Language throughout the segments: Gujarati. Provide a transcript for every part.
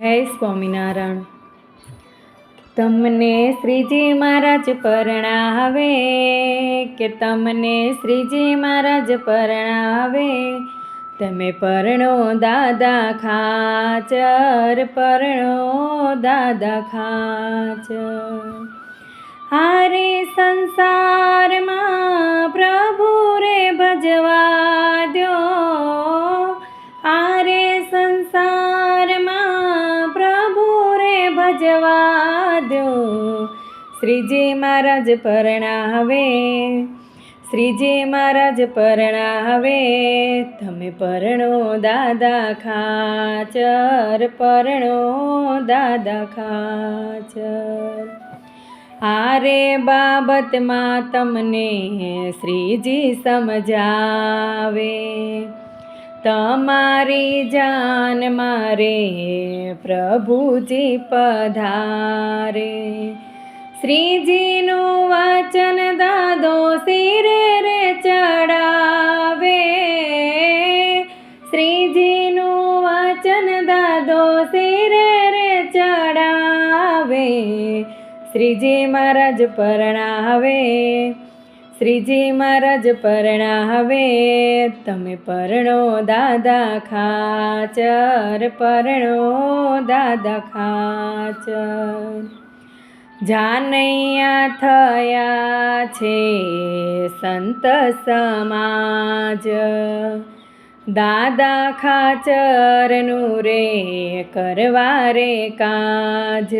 જય સ્વામિનારાયણ. તમને શ્રીજી મહારાજ પરણાવે, કે તમને શ્રીજી મહારાજ પરણાવે? તમે પરણો દાદા ખાચર, પરણો દાદા ખાચર. હારે સંસારમાં પ્રભુ રે ભજવા દ્યો. રે જવા દો. શ્રીજી મહારાજ પરણાવે. શ્રીજી મહારાજ પરણાવે. તમે પરણો દાદા ખાચર, પરણો દાદા ખાચર. આરે બાબતમાં તમને શ્રીજી સમજાવે. તમારી જાન મારે પ્રભુજી પધારે. શ્રીજીનું વચન દાદો શિરે રે ચડાવે. શ્રીજીનું વચન દાદો શિરે રે ચડાવે. શ્રીજી મહારાજ પરણાવે. શ્રીજી મહારાજ પરણાવે તમે પરણો દાદા ખાચર, પરણો દાદા ખાચર. જાનૈયા થયા છે સંત સમાજ. દાદા ખાચરનું રે કરવા રે કાજ.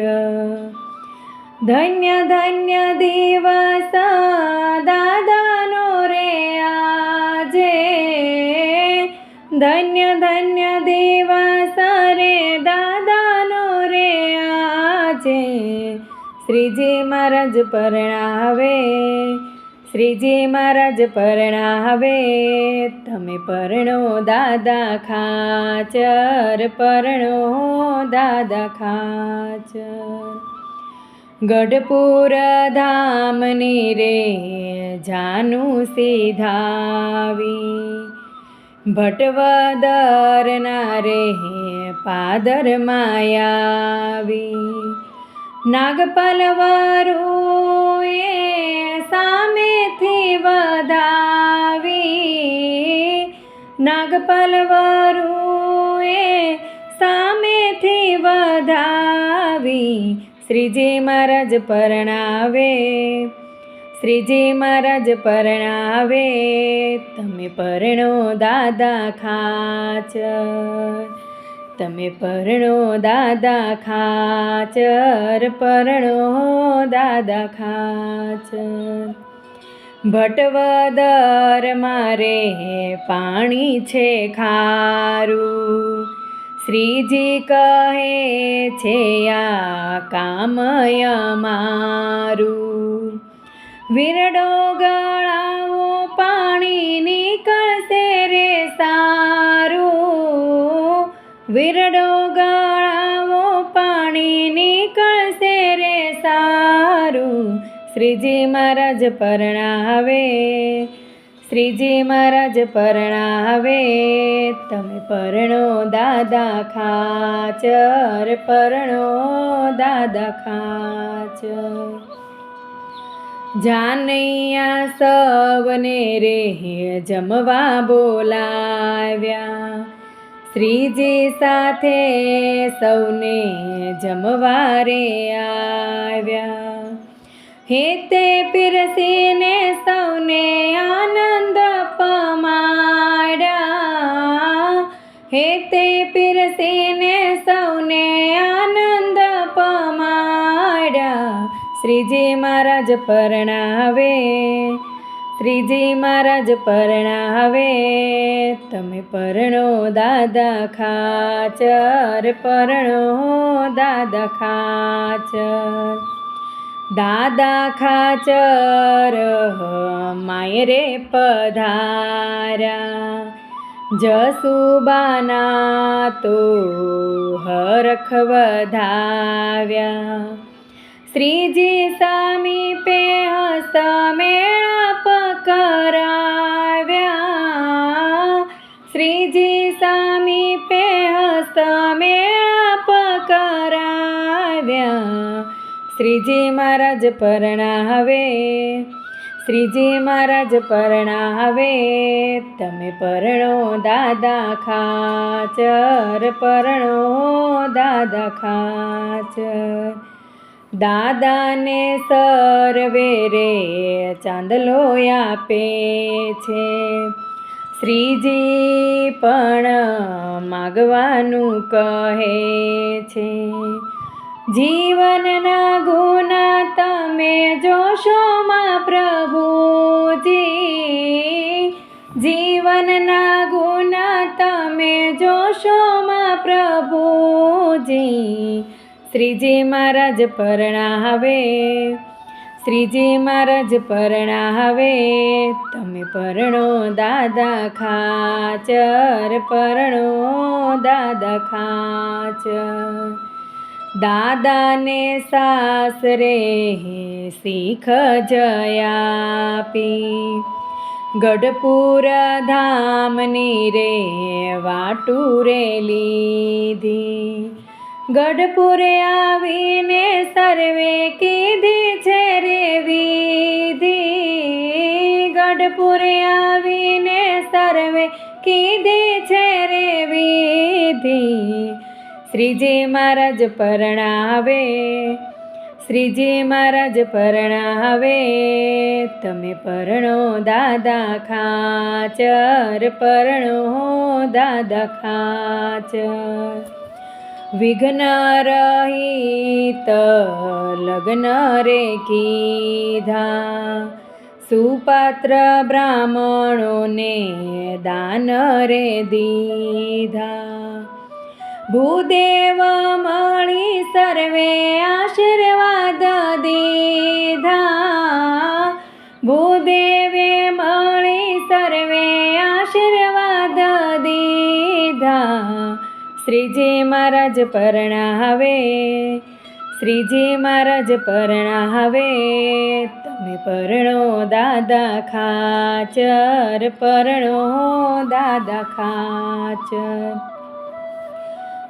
ધન્ય ધન્ય દિવસ દાદાનો રે આજે ધન્ય ધન્ય દિવસ રે દાદાનો રે આજે શ્રીજી મહારાજ પરણાવે શ્રીજી મહારાજ પરણાવે તમે પરણો દાદા ખાચર પરણો દાદા ખાચર ગઢપુર ધામની રે જાનું સીધાવી. ભટવદરના રે પાદર માયાવી. નાગપલવરું એ સામેથી વધાવી. નાગપલવરું એ સામેથી વધાવી. શ્રીજી મહારાજ પરણાવે. શ્રીજી મહારાજ પરણાવે. તમે પરણો દાદા ખાચર તમે પરણો દાદા ખાચર પરણો દાદા ખાચર ભટવદર મારે પાણી છે ખારું. શ્રીજી કહે છે, આ કામય મારું વિરડો ગળાવો પાણી નીકળશે રે સારું. વિરડો ગળાવો પાણી નીકળશે રે સારું. શ્રીજી મહારાજ પરણાવે. શ્રીજી મહારાજ પરણાવે, તમે પરણો દાદા ખાચર પરણો દાદા ખાચર જાનૈયા સવને રે જમવા બોલાવ્યા. શ્રીજી સાથે સૌને જમવા રે આવ્યા. હે તે પીરસીને સૌને આનંદ પમાડ્યા. હે તે પીરસીને સૌને આનંદ પમાડ્યા. શ્રીજી મહારાજ પરણાવે, શ્રીજી મહારાજ પરણાવે, તમે પરણો દાદા ખાચર, પરણો દાદા ખાચર. દાદા ખાચર માયરે પધાર્યા. જસુબાના તો હરખ વધાવ્યા. શ્રીજી સામી પે હસ્ત મેળાપ કરાવ્યા શ્રીજી સામી પે શ્રીજી મહારાજ પરણા હવે. શ્રીજી મહારાજ પરણા હવે. તમે પરણો દાદા ખાચર, પરણો દાદા ખાચર. દાદાને સર્વે રે ચાંદલો આપે છે. શ્રીજી પણ માગવાનું કહે છે. જીવનના ગુના તમે જોશોમાં પ્રભુજી. જીવનના ગુના તમે જોશોમાં પ્રભુજી. શ્રીજી મહારાજ પરણાવે શ્રીજી મહારાજ પરણાવે તમે પરણો દાદા ખાચર, પરણો દાદા ખાચર. દાદાને સાસરે શીખ જયાપી. ગઢપુર ધામની રે વાટુરે લીધી. ગઢપુરે આવીને સર્વે કીધી છે રે વિધી. ગઢપુરે આવીને સર્વે કીધી છે રે વિધિ. શ્રીજી મહારાજ પરણાવે, શ્રીજી મહારાજ પરણાવે, તમે પરણો દાદા ખાચર, પરણો દાદા ખાચર. વિઘ્ન રહિત, લગ્ન રે કીધા, સુપાત્ર બ્રાહ્મણોને દાન રે દીધા. ભૂદેવ મણી સર્વે આશીર્વાદ દીધા. ભૂદેવે મણી સર્વે આશીર્વાદ દીધા. શ્રીજી મહારાજ પરણાવે શ્રીજી મહારાજ પરણાવે તમે પરણો દાદા ખાચર, પરણો દાદા ખાચર.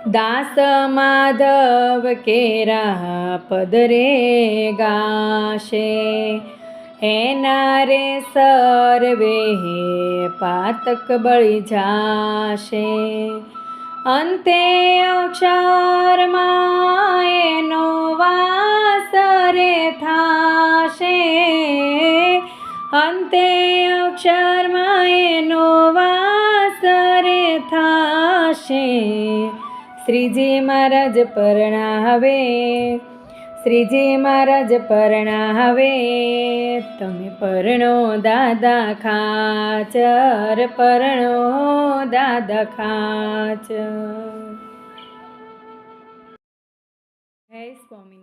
દાસ માધવ કેરા પદરે ગાશે. એના રે સર્વે પાતક બળી જાશે. અંતે અક્ષરમાં એનો વાસ રે થાશે. અંતે અક્ષરમાં એનો વાસ રે થાશે. શ્રીજી મહારાજ પરણાવે શ્રીજી મહારાજ પરણાવે તમે પરણો દાદા ખાચર પરણો દાદા ખાચર હે સ્વામિનારાયણ